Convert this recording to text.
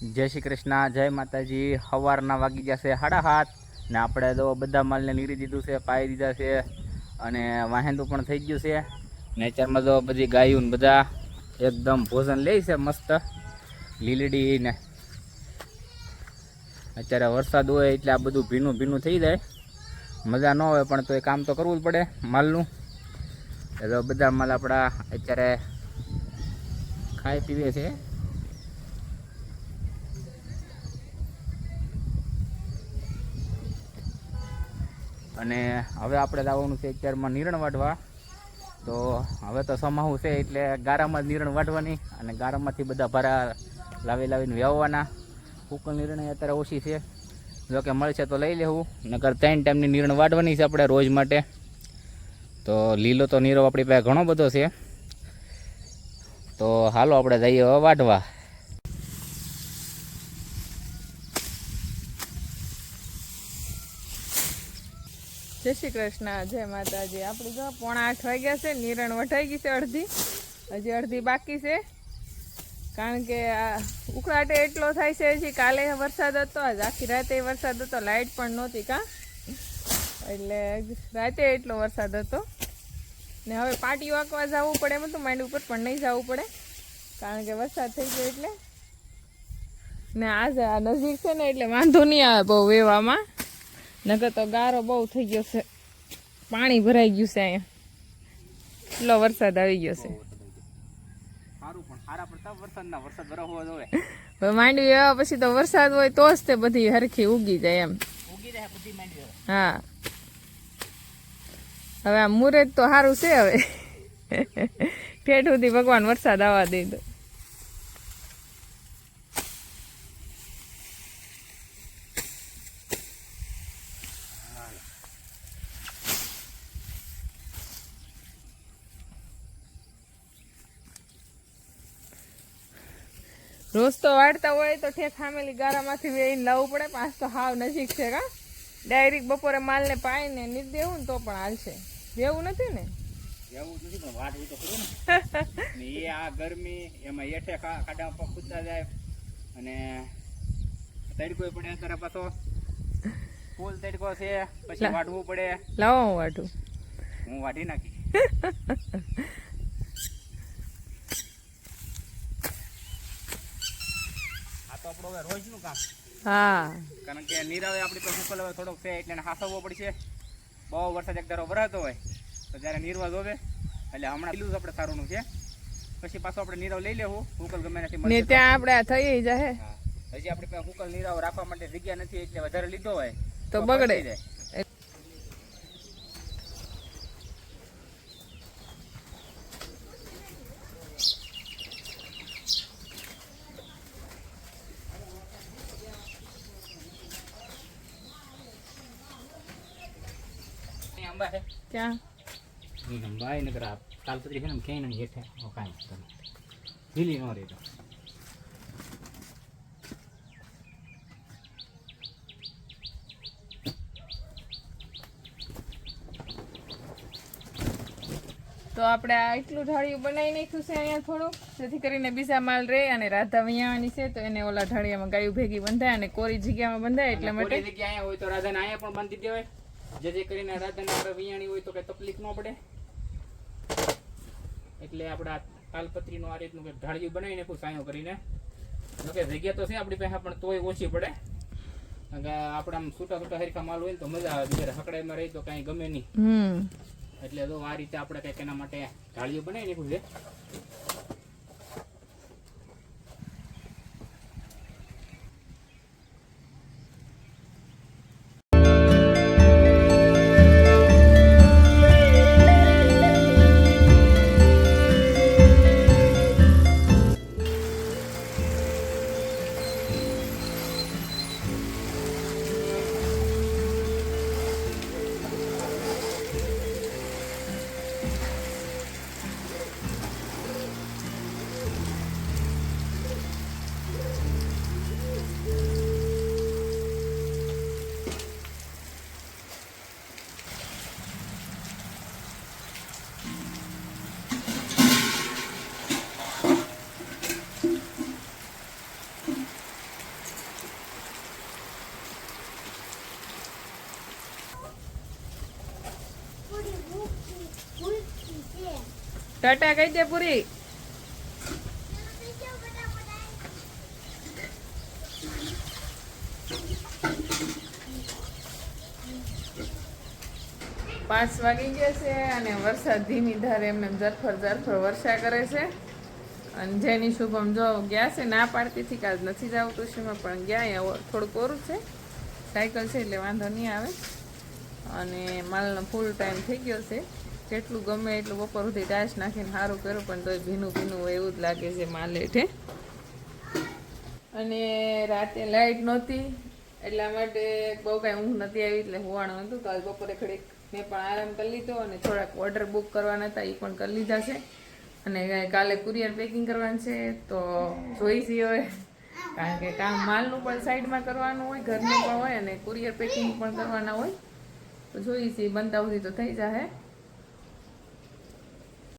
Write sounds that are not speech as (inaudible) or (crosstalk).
જય શ્રી કૃષ્ણ, જય માતાજી. સવારના વાગી ગયા છે સાડા હાથ ને આપણે તો બધા માલને નીરી દીધું છે, પાઈ દીધા છે અને વાહેંદું પણ થઈ ગયું છે. નેચરમાં તો બધી ગાયું ને બધા એકદમ ભોજન લે છે મસ્ત. લીલડી ને અત્યારે વરસાદ હોય એટલે આ બધું ભીનું ભીનું થઈ જાય. મજા ન હોય પણ તો એ કામ તો કરવું જ પડે માલનું. એટલે બધા માલ આપણા અત્યારે ખાઈ પીવે છે. અને હવે આપણે લાવવાનું છે અત્યારમાં નિરણ વાઢવા. તો હવે તો સમાવું છે એટલે ગારામાં જ નિરણ વાઢવાની અને ગારામાંથી બધા ભારા લાવી લાવીને વ્યવવાના. કુકલ નિરણ અત્યારે ઓછી છે. જો કે મળશે તો લઈ લેવું. નકર ત્રણ ટાઈમની નિરણ વાઢવાની છે આપણે રોજ માટે. તો લીલો તો નીરો આપણી પાસે ઘણો બધો છે. તો હાલો આપણે જઈએ વાઢવા. જય શ્રી કૃષ્ણ, જય માતાજી. આપણે જો પોણા આઠ વાગ્યા છે, નિરણ વટાઈ ગઈ છે અડધી. હજી અડધી બાકી છે. કારણ કે આ ઉકળાટે એટલો થાય છે હજી કાલે વરસાદ હતો, આજ આખી રાતે વરસાદ હતો લાઇટ પણ નહોતી કાં. એટલે રાતે એટલો વરસાદ હતો. ને હવે પાટીઓ આંકવા જવું પડે, એમ તો માંડ ઉપર પણ નહીં જવું પડે. કારણ કે વરસાદ થઈ ગયો એટલે. ને આજે આ નજીક છે ને, એટલે વાંધો નહીં આવે બહુ વેવામાં નકર તો ગારો બહુ થઈ ગયો છે. પાણી ભરાઈ ગયું છે અહીંયા. એટલો વરસાદ આવી ગયો છે. માંડવી આવ્યા પછી તો વરસાદ હોય તો જ તે બધી હરખી ઉગી જાય એમ. હા. હવે આ મુહૂર્ત તો સારું છે હવે. (laughs) ઠેઠ સુધી ભગવાન વરસાદ આવવા દે તો. રોજ તો વાળતા હોય તો ઠેક ખામેલી ગારામાંથી વેઈને લાવવું પડે. પાંચ તો હાવ નજીક છે કા. ડાયરેક્ટ બપોરે માલને પાઈને ની દેવું ને તો પણ હાલશે. દેવું નથી ને? એવું નથી પણ વાટવું તો ખરું ને. (laughs) ને એ આ ગરમી એમાં એઠે ખા- ખાડામાં પગ કૂદતા જાય. અને તડકો પડે અત્યારે પાછો. ફૂલ તડકો છે પછી લા. વાટવું પડે. લાવો હું વાટું હું વાટી નાખી (laughs) આ તો આપણું હવે રોજનું કામ હા કારણ કે નીરાવે આપણી પાસે ઉકલ હવે થોડોક છે એટલે હાસવવો પડશે બહુ વરસાદ એક ધારો ભરાતો હોય તો જ્યારે નીરવા જોવે એટલે હમણાં પેલું જ આપણે સારું છે પછી પાછો આપણે નીરવ લઈ લેવું ઉકલ ગમે નથી ને ત્યાં આપણે થઈ જાય. હજી આપણી પાસે ઉકલ નીરવ રાખવા માટે જગ્યા નથી એટલે વધારે લીધો હોય તો બગડે. જાય. અહીં છે ત્યાં નહીં આંબા એ નકર તાલપત્રી છે ને ક્યાંય નહીં હેઠે. ઓ કાંઈ તમે ઢીલી ન રહી તો. તો આપણે આ એટલું ઢાળિયું બનાવી નાખ્યું છે અહીંયા થોડું. જેથી કરીને બીજા માલ રહે અને રાધા વિયાવાની છે તો એને ઓલા ઢાળિયામાં ગાયું ભેગી બંધાય અને કોરી જગ્યામાં બંધાય એટલા માટે. જગ્યા અહીંયા હોય તો રાધાને અહીંયા પણ બાંધી દેવાય. જેથી કરીને રાધાને આપણે વિયાણી હોય તો કઈ તકલીફ ન પડે. એટલે આપણે તાલપત્રીનું આ રીતનું કંઈક ઢાળિયું બનાવી નાખું સાયો કરીને. જોકે જગ્યા તો છે આપણી પાસે પણ તોય ઓછી પડે. કારણ કે આપણે આમ છૂટા છૂટા હરખા માલ હોય ને તો મજા આવે. બીજા હકડાઈમાં રહી તો કાંઈ ગમે નહીં. એટલે તો આ રીતે આપણે કંઈક એના માટે ઢાળિયું બનાવી નાખ્યું છે. ટાટા કહી દે પૂરી. પાંચ વાગી ગયા છે અને વરસાદ ધીમી ધારે એમને એમ ઝરફર ઝરફર વર્ષા કરે છે. અને જેની શુભમ જો ગયા છે, ના પાડતીથી કાલ નથી જવું કૃષિમાં, પણ ગયા અહીંયા થોડુંક ઓરું છે. સાયકલ છે એટલે વાંધો નહીં આવે. અને માલનો ફૂલ ટાઈમ થઈ ગયો છે. જેટલું ગમે એટલું બપોર સુધી ટાઈસ નાખીને સારું કર્યું, પણ તોય ભીનું ભીનું હોય એવું જ લાગે છે માલ હેઠે અને રાતે લાઈટ નહોતી, એટલા માટે બહુ કાંઈ ઊંઘ નથી આવી, એટલે હોવાનું હતું. તો આજ બપોરે ખડીક મેં પણ આરામ કરી લીધો અને થોડાક ઓર્ડર બુક કરવાના હતા એ પણ કરી લીધા છે. અને કાલે કુરિયર પેકિંગ કરવાનું છે, તો જોઈશી હવે. કારણ કે કામ માલનું પણ સાઈડમાં કરવાનું હોય, ઘરનું પણ હોય અને કુરિયર પેકિંગ પણ કરવાના હોય. તો જોઈશી બનતા સુધી તો થઈ જશે